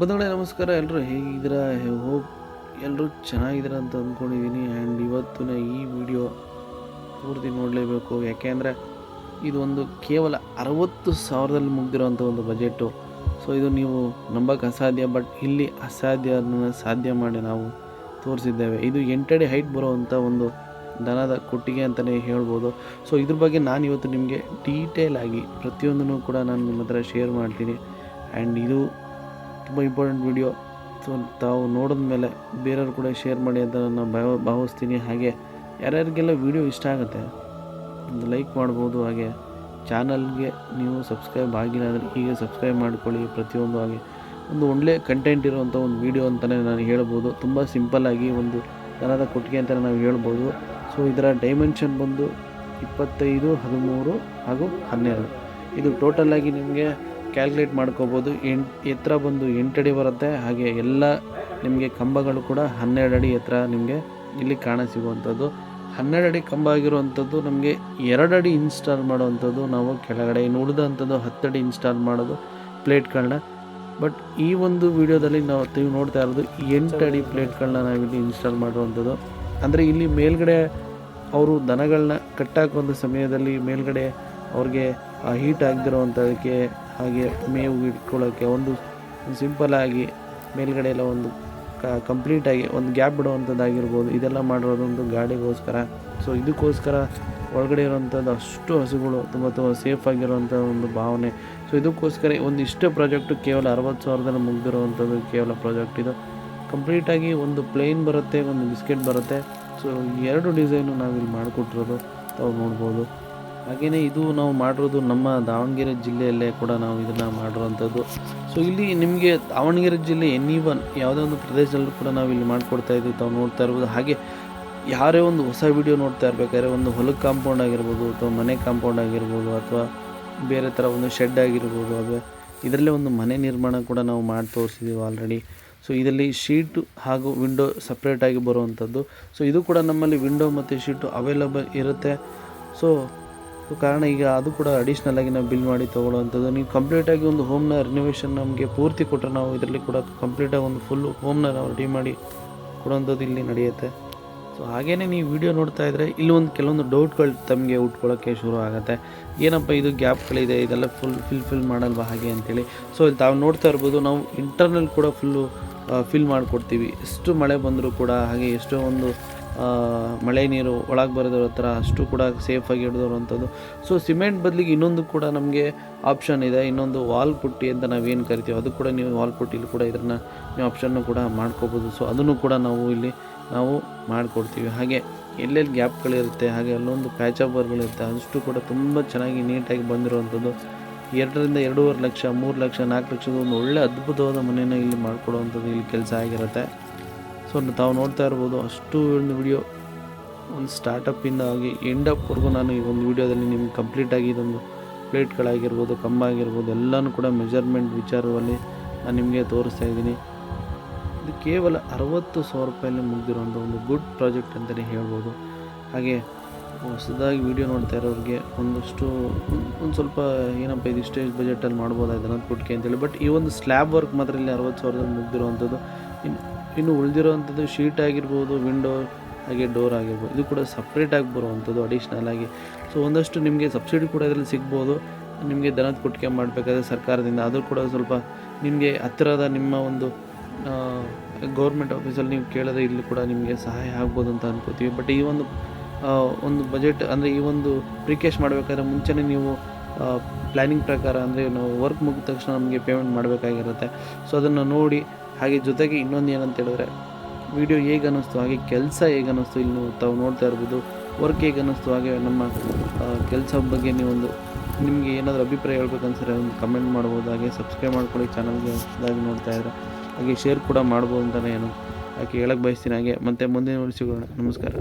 ಬಂಧುಗಳೇ, ನಮಸ್ಕಾರ ಎಲ್ಲರೂ ಹೇಗಿದ್ದೀರಾ? ಹೋಪ್ ಎಲ್ಲರೂ ಚೆನ್ನಾಗಿದ್ದೀರಾ ಅಂತ ಅಂದ್ಕೊಂಡಿದ್ದೀನಿ. ಆ್ಯಂಡ್ ಇವತ್ತಿನ ಈ ವಿಡಿಯೋ ಪೂರ್ತಿ ನೋಡಲೇಬೇಕು. ಯಾಕೆಂದರೆ ಇದು ಒಂದು ಕೇವಲ ಅರವತ್ತು ಸಾವಿರದಲ್ಲಿ ಮುಗ್ದಿರೋವಂಥ ಒಂದು ಬಜೆಟ್ಟು. ಸೊ ಇದು ನೀವು ನಂಬಕ್ಕೆ ಅಸಾಧ್ಯ ಬಟ್ ಇಲ್ಲಿ ಅಸಾಧ್ಯ ಅದನ್ನು ಸಾಧ್ಯ ಮಾಡಿ ನಾವು ತೋರಿಸಿದ್ದೇವೆ. ಇದು ಎಂಟಡಿ ಹೈಟ್ ಬರುವಂಥ ಒಂದು ದನದ ಕೊಟ್ಟಿಗೆ ಅಂತಲೇ ಹೇಳ್ಬೋದು. ಸೊ ಇದ್ರ ಬಗ್ಗೆ ನಾನು ಇವತ್ತು ನಿಮಗೆ ಡೀಟೇಲ್ ಆಗಿ ಪ್ರತಿಯೊಂದನ್ನು ಕೂಡ ನಾನು ನಿಮ್ಮ ಹತ್ರ ಶೇರ್ ಮಾಡ್ತೀನಿ. ಆ್ಯಂಡ್ ಇದು ತುಂಬ ಇಂಪಾರ್ಟೆಂಟ್ ವಿಡಿಯೋ ಸೊ ತಾವು ನೋಡಿದ ಮೇಲೆ ಬೇರೆಯವ್ರು ಕೂಡ ಶೇರ್ ಮಾಡಿ ಅಂತ ನಾನು ಭಾವ, ಭಾವಿಸ್ತೀನಿ. ಹಾಗೆ ಯಾರ್ಯಾರಿಗೆಲ್ಲ ವಿಡಿಯೋ ಇಷ್ಟ ಆಗುತ್ತೆ, ಒಂದು ಲೈಕ್ ಮಾಡ್ಬೋದು. ಹಾಗೆ ಚಾನಲ್ಗೆ ನೀವು ಸಬ್ಸ್ಕ್ರೈಬ್ ಆಗಿಲ್ಲ ಅಂದರೆ ಈಗ ಸಬ್ಸ್ಕ್ರೈಬ್ ಮಾಡ್ಕೊಳ್ಳಿ ಪ್ರತಿಯೊಂದು. ಹಾಗೆ ಒಂದು ಒಳ್ಳೆ ಕಂಟೆಂಟ್ ಇರುವಂಥ ಒಂದು ವಿಡಿಯೋ ಅಂತಲೇ ನಾನು ಹೇಳ್ಬೋದು. ತುಂಬ ಸಿಂಪಲ್ಲಾಗಿ ಒಂದು ದನದ ಕೊಟ್ಟಿಗೆ ಅಂತಲೇ ನಾವು ಹೇಳ್ಬೋದು. ಸೊ ಇದರ ಡೈಮೆನ್ಷನ್ ಬಂದು ಇಪ್ಪತ್ತೈದು, ಹದಿಮೂರು ಹಾಗೂ ಹನ್ನೆರಡು. ಇದು ಟೋಟಲಾಗಿ ನಿಮಗೆ ಕ್ಯಾಲ್ಕುಲೇಟ್ ಮಾಡ್ಕೋಬೋದು. ಎಂಟು ಎತ್ತರ ಬಂದು ಎಂಟು ಅಡಿ ಬರುತ್ತೆ. ಹಾಗೆ ಎಲ್ಲ ನಿಮಗೆ ಕಂಬಗಳು ಕೂಡ ಹನ್ನೆರಡು ಅಡಿ ಎತ್ತರ ನಿಮಗೆ ಇಲ್ಲಿ ಕಾಣ ಸಿಗುವಂಥದ್ದು ಹನ್ನೆರಡು ಅಡಿ ಕಂಬ ಆಗಿರುವಂಥದ್ದು ನಮಗೆ ಎರಡು ಅಡಿ ಇನ್ಸ್ಟಾಲ್ ಮಾಡುವಂಥದ್ದು ನಾವು ಕೆಳಗಡೆ. ಇನ್ನು ಉಳಿದಂಥದ್ದು ಹತ್ತು ಅಡಿ ಇನ್ಸ್ಟಾಲ್ ಮಾಡೋದು ಪ್ಲೇಟ್ಗಳನ್ನ ಬಟ್ ಈ ಒಂದು ವಿಡಿಯೋದಲ್ಲಿ ನಾವು ನೀವು ನೋಡ್ತಾ ಇರೋದು ಎಂಟು ಅಡಿ ಪ್ಲೇಟ್ಗಳನ್ನ ನಾವಿಲ್ಲಿ ಇನ್ಸ್ಟಾಲ್ ಮಾಡುವಂಥದ್ದು. ಅಂದರೆ ಇಲ್ಲಿ ಮೇಲ್ಗಡೆ ಅವರು ದನಗಳನ್ನ ಕಟ್ಟಾಕುವಂಥ ಸಮಯದಲ್ಲಿ ಮೇಲ್ಗಡೆ ಅವ್ರಿಗೆ ಹೀಟ್ ಆಗದಿರೋವಂಥದಕ್ಕೆ ಹಾಗೆ ಮೇವು ಇಟ್ಕೊಳ್ಳೋಕ್ಕೆ ಒಂದು ಸಿಂಪಲ್ಲಾಗಿ ಮೇಲ್ಗಡೆ ಎಲ್ಲ ಒಂದು ಕ ಕಂಪ್ಲೀಟಾಗಿ ಒಂದು ಗ್ಯಾಪ್ ಬಿಡುವಂಥದ್ದಾಗಿರ್ಬೋದು. ಇದೆಲ್ಲ ಮಾಡಿರೋದೊಂದು ಗಾಡಿಗೋಸ್ಕರ. ಸೊ ಇದಕ್ಕೋಸ್ಕರ ಒಳಗಡೆ ಇರೋವಂಥದ್ದು ಅಷ್ಟು ಹಸುಗಳು ತುಂಬ ತುಂಬ ಸೇಫ್ ಆಗಿರುವಂಥ ಒಂದು ಭಾವನೆ. ಸೊ ಇದಕ್ಕೋಸ್ಕರ ಒಂದು ಇಷ್ಟು ಪ್ರಾಜೆಕ್ಟು ಕೇವಲ ಅರವತ್ತು ಸಾವಿರದಲ್ಲಿ ಮುಗ್ದಿರುವಂಥದ್ದು ಕೇವಲ ಪ್ರಾಜೆಕ್ಟ್ ಇದು. ಕಂಪ್ಲೀಟಾಗಿ ಒಂದು ಪ್ಲೇನ್ ಬರುತ್ತೆ, ಒಂದು ಬಿಸ್ಕೆಟ್ ಬರುತ್ತೆ. ಸೊ ಎರಡು ಡಿಸೈನು ನಾವಿಲ್ಲಿ ಮಾಡಿಕೊಟ್ಟಿರೋದು ತಾವು ನೋಡ್ಬೋದು. ಹಾಗೆಯೇ ಇದು ನಾವು ಮಾಡಿರೋದು ನಮ್ಮ ದಾವಣಗೆರೆ ಜಿಲ್ಲೆಯಲ್ಲೇ ಕೂಡ ನಾವು ಇದನ್ನು ಮಾಡಿರೋವಂಥದ್ದು ಸೊ ಇಲ್ಲಿ ನಿಮಗೆ ದಾವಣಗೆರೆ ಜಿಲ್ಲೆ ಎನಿ ಒನ್ ಯಾವುದೇ ಒಂದು ಪ್ರದೇಶದಲ್ಲೂ ಕೂಡ ನಾವು ಇಲ್ಲಿ ಮಾಡಿಕೊಡ್ತಾ ಇದ್ದೀವಿ, ತಾವು ನೋಡ್ತಾ ಇರ್ಬೋದು. ಹಾಗೆ ಯಾರೇ ಒಂದು ಹೊಸ ವಿಡಿಯೋ ನೋಡ್ತಾ ಇರಬೇಕಾದ್ರೆ, ಒಂದು ಹೊಲಕ್ಕೆ ಕಾಂಪೌಂಡ್ ಆಗಿರ್ಬೋದು, ಅಥವಾ ಮನೆ ಕಾಂಪೌಂಡ್ ಆಗಿರ್ಬೋದು, ಅಥವಾ ಬೇರೆ ಥರ ಒಂದು ಶೆಡ್ ಆಗಿರ್ಬೋದು, ಅದು ಇದರಲ್ಲೇ ಒಂದು ಮನೆ ನಿರ್ಮಾಣ ಕೂಡ ನಾವು ಮಾಡಿ ತೋರಿಸಿದ್ದೀವಿ ಆಲ್ರೆಡಿ ಸೊ ಇದರಲ್ಲಿ ಶೀಟು ಹಾಗೂ ವಿಂಡೋ ಸಪ್ರೇಟಾಗಿ ಬರುವಂಥದ್ದು. ಸೊ ಇದು ಕೂಡ ನಮ್ಮಲ್ಲಿ ವಿಂಡೋ ಮತ್ತು ಶೀಟು ಅವೈಲಬಲ್ ಇರುತ್ತೆ. ಸೊ ಕಾರಣ ಈಗ ಅದು ಕೂಡ ಅಡಿಷ್ನಲ್ ಆಗಿ ನಾವು ಬಿಲ್ ಮಾಡಿ ತೊಗೊಳ್ಳೋವಂಥದ್ದು. ನೀವು ಕಂಪ್ಲೀಟಾಗಿ ಒಂದು ಹೋಮ್ನ ರಿನೋವೇಷನ್ ನಮಗೆ ಪೂರ್ತಿ ಕೊಟ್ಟರೆ ನಾವು ಇದರಲ್ಲಿ ಕೂಡ ಕಂಪ್ಲೀಟಾಗಿ ಒಂದು ಫುಲ್ ಹೋಮ್ನ ನಾವು ರೆಡಿ ಮಾಡಿ ಕೊಡೋವಂಥದ್ದು ಇಲ್ಲಿ ನಡೆಯುತ್ತೆ. ಸೊ ಹಾಗೇ ನೀವು ವಿಡಿಯೋ ನೋಡ್ತಾ ಇದ್ದರೆ ಇಲ್ಲಿ ಒಂದು ಕೆಲವೊಂದು ಡೌಟ್ಗಳು ತಮಗೆ ಉಟ್ಕೊಳ್ಳೋಕ್ಕೆ ಶುರು ಆಗುತ್ತೆ. ಏನಪ್ಪ ಇದು ಗ್ಯಾಪ್ಗಳಿದೆ ಇದೆಲ್ಲ ಫುಲ್ ಫಿಲ್ ಫಿಲ್ ಮಾಡಲ್ವಾ ಹಾಗೆ ಅಂತೇಳಿ. ಸೊ ಇಲ್ಲಿ ತಾವು ನೋಡ್ತಾ ಇರ್ಬೋದು, ನಾವು ಇಂಟರ್ನಲ್ ಕೂಡ ಫುಲ್ಲು ಫಿಲ್ ಮಾಡಿಕೊಡ್ತೀವಿ. ಎಷ್ಟು ಮಳೆ ಬಂದರೂ ಕೂಡ ಹಾಗೆ ಎಷ್ಟೋ ಒಂದು ಮಳೆ ನೀರು ಒಳಗೆ ಬರೋದ್ರ ಥರ ಅಷ್ಟು ಕೂಡ ಸೇಫಾಗಿ ಹಿಡಿದಿರುವಂಥದ್ದು. ಸೊ ಸಿಮೆಂಟ್ ಬದಲಿಗೆ ಇನ್ನೊಂದು ಕೂಡ ನಮಗೆ ಆಪ್ಷನ್ ಇದೆ. ಇನ್ನೊಂದು ವಾಲ್ ಪುಟ್ಟಿ ಅಂತ ನಾವೇನು ಕರಿತೀವಿ ಅದು ಕೂಡ ನೀವು ವಾಲ್ ಪುಟ್ಟಿಲಿ ಕೂಡ ಇದನ್ನು ನೀವು ಆಪ್ಷನ್ನು ಕೂಡ ಮಾಡ್ಕೋಬೋದು. ಸೊ ಅದನ್ನು ಕೂಡ ನಾವು ಇಲ್ಲಿ ನಾವು ಮಾಡಿಕೊಡ್ತೀವಿ. ಹಾಗೆ ಎಲ್ಲೆಲ್ಲಿ ಗ್ಯಾಪ್ಗಳಿರುತ್ತೆ ಹಾಗೆ ಅಲ್ಲೊಂದು ಪ್ಯಾಚ್ ಅಪ್ಗಳಿರುತ್ತೆ ಅಷ್ಟು ಕೂಡ ತುಂಬ ಚೆನ್ನಾಗಿ ನೀಟಾಗಿ ಬಂದಿರುವಂಥದ್ದು. ಎರಡರಿಂದ ಎರಡೂವರೆ ಲಕ್ಷ, ಮೂರು ಲಕ್ಷ, ನಾಲ್ಕು ಲಕ್ಷದ ಒಂದು ಒಳ್ಳೆ ಅದ್ಭುತವಾದ ಮನೆಯನ್ನು ಇಲ್ಲಿ ಮಾಡಿಕೊಡುವಂಥದ್ದು ಇಲ್ಲಿ ಕೆಲಸ ಆಗಿರುತ್ತೆ. ಸೊ ತಾವು ನೋಡ್ತಾ ಇರ್ಬೋದು, ಅಷ್ಟು ಒಂದು ವಿಡಿಯೋ ಒಂದು ಸ್ಟಾರ್ಟಪ್ಪಿಂದ ಆಗಿ ಎಂಡಪ್ವರೆಗೂ ನಾನು ಈ ಒಂದು ವಿಡಿಯೋದಲ್ಲಿ ನಿಮ್ಗೆ ಕಂಪ್ಲೀಟಾಗಿ ಇದೊಂದು ಪ್ಲೇಟ್ಗಳಾಗಿರ್ಬೋದು ಕಂಬ ಆಗಿರ್ಬೋದು, ಎಲ್ಲನೂ ಕೂಡ ಮೆಜರ್ಮೆಂಟ್ ವಿಚಾರದಲ್ಲಿ ನಾನು ನಿಮಗೆ ತೋರಿಸ್ತಾ ಇದ್ದೀನಿ. ಇದು ಕೇವಲ ಅರವತ್ತು ಸಾವಿರ ರೂಪಾಯಲ್ಲಿ ಮುಗಿದಿರುವಂಥ ಒಂದು ಗುಡ್ ಪ್ರಾಜೆಕ್ಟ್ ಅಂತಲೇ ಹೇಳ್ಬೋದು. ಹಾಗೆ, ಹೊಸದಾಗಿ ವಿಡಿಯೋ ನೋಡ್ತಾ ಇರೋರಿಗೆ ಒಂದಷ್ಟು ಒಂದು ಸ್ವಲ್ಪ ಏನಪ್ಪ ಇದು ಇಷ್ಟೇ ಬಜೆಟಲ್ಲಿ ಮಾಡ್ಬೋದಾಯ್ತು ಅನ್ನೋದು ಕೊಟ್ಟಿಗೆ ಅಂತೇಳಿ. ಬಟ್ ಈ ಒಂದು ಸ್ಲ್ಯಾಬ್ ವರ್ಕ್ ಮಾತ್ರ ಇಲ್ಲಿ ಅರವತ್ತು ಸಾವಿರದಲ್ಲಿ ಮುಗ್ದಿರುವಂಥದ್ದು. ಇನ್ನು ಇನ್ನು ಉಳಿದಿರೋವಂಥದ್ದು ಶೀಟ್ ಆಗಿರ್ಬೋದು ವಿಂಡೋ ಹಾಗೆ ಡೋರ್ ಆಗಿರ್ಬೋದು, ಇದು ಕೂಡ ಸಪ್ರೇಟಾಗಿ ಬರುವಂಥದ್ದು ಅಡಿಷ್ನಲ್ ಆಗಿ. ಸೊ ಒಂದಷ್ಟು ನಿಮಗೆ ಸಬ್ಸಿಡಿ ಕೂಡ ಇದರಲ್ಲಿ ಸಿಗ್ಬೋದು. ನಿಮಗೆ ದನದ ಕೊಟ್ಟಿಗೆ ಮಾಡಬೇಕಾದ್ರೆ ಸರ್ಕಾರದಿಂದ ಅದು ಕೂಡ ಸ್ವಲ್ಪ ನಿಮಗೆ ಹತ್ತಿರದ ನಿಮ್ಮ ಒಂದು ಗೌರ್ಮೆಂಟ್ ಆಫೀಸಲ್ಲಿ ನೀವು ಕೇಳಿದ್ರೆ ಇಲ್ಲಿ ಕೂಡ ನಿಮಗೆ ಸಹಾಯ ಆಗ್ಬೋದು ಅಂತ ಅನ್ಕೋತೀವಿ. ಬಟ್ ಈ ಒಂದು ಒಂದು ಬಜೆಟ್ ಅಂದರೆ ಈ ಒಂದು ಪ್ರಿಕೇಶ್ ಮಾಡಬೇಕಾದ್ರೆ ಮುಂಚೆನೇ ನೀವು ಪ್ಲ್ಯಾನಿಂಗ್ ಪ್ರಕಾರ ಅಂದರೆ ನಾವು ವರ್ಕ್ ಮುಗಿದ ತಕ್ಷಣ ನಮಗೆ ಪೇಮೆಂಟ್ ಮಾಡಬೇಕಾಗಿರುತ್ತೆ. ಸೊ ಅದನ್ನು ನೋಡಿ ಹಾಗೆ ಜೊತೆಗೆ ಇನ್ನೊಂದು ಏನಂತ ಹೇಳಿದ್ರೆ ವಿಡಿಯೋ ಹೇಗೆ ಅನ್ನಿಸ್ತು, ಹಾಗೆ ಕೆಲಸ ಹೇಗೆ ಅನ್ನಿಸ್ತು, ಇಲ್ಲಿ ತಾವು ನೋಡ್ತಾ ಇರ್ಬೋದು ವರ್ಕ್ ಹೇಗೆ ಅನ್ನಿಸ್ತು, ಹಾಗೆ ನಮ್ಮ ಕೆಲಸ ಬಗ್ಗೆ ನೀವೊಂದು ನಿಮಗೆ ಏನಾದರೂ ಅಭಿಪ್ರಾಯ ಹೇಳ್ಬೇಕನ್ಸಿದ್ರೆ ಒಂದು ಕಮೆಂಟ್ ಮಾಡ್ಬೋದು, ಹಾಗೆ ಸಬ್ಸ್ಕ್ರೈಬ್ ಮಾಡ್ಕೊಳ್ಳಿ ಚಾನಲ್ಗೆ ಹೊಸದಾಗಿ ನೋಡ್ತಾ ಇದ್ದಾರೆ ಹಾಗೆ ಶೇರ್ ಕೂಡ ಮಾಡ್ಬೋದು ಅಂತಲೇ ಏನು, ಯಾಕೆ ಹೇಳಕ್ಕೆ ಬಯಸ್ತೀನಿ, ಹಾಗೆ ಮತ್ತೆ ಮುಂದಿನ ಸಿಗೋಣ. ನಮಸ್ಕಾರ.